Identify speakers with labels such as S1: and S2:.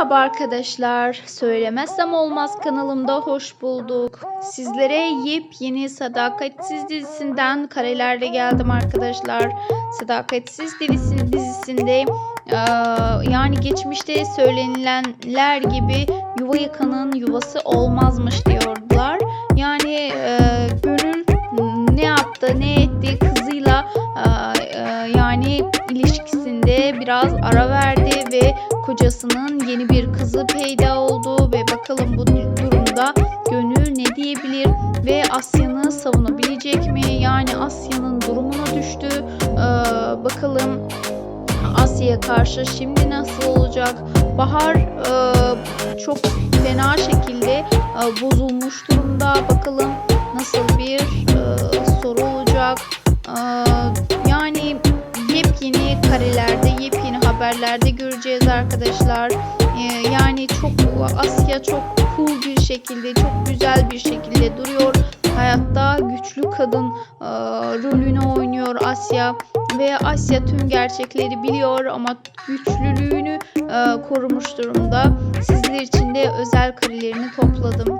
S1: Merhaba arkadaşlar. Söylemezsem olmaz kanalımda hoş bulduk. Sizlere yepyeni Sadakatsiz dizisinden karelerle geldim arkadaşlar. Sadakatsiz dizisi, dizisinde yani geçmişte söylenilenler gibi yuva yıkanın yuvası olmazmış diyorlar. Yani Gönül ne yaptı ne etti kızıyla biraz ara verdi ve kocasının yeni bir kızı peyda oldu ve bakalım bu durumda Gönül ne diyebilir ve Asya'nı savunabilecek mi? Yani Asya'nın durumuna düştü. Ee, bakalım Asya'ya karşı şimdi nasıl olacak? Bahar e, çok fena şekilde e, bozulmuş durumda. Bakalım nasıl bir karelerde, yepyeni haberlerde göreceğiz arkadaşlar. Ee, yani çok Asya çok cool bir şekilde, çok güzel bir şekilde duruyor. Hayatta güçlü kadın e, rolünü oynuyor Asya ve Asya tüm gerçekleri biliyor ama güçlülüğünü e, korumuş durumda. Sizler için de özel karelerini topladım.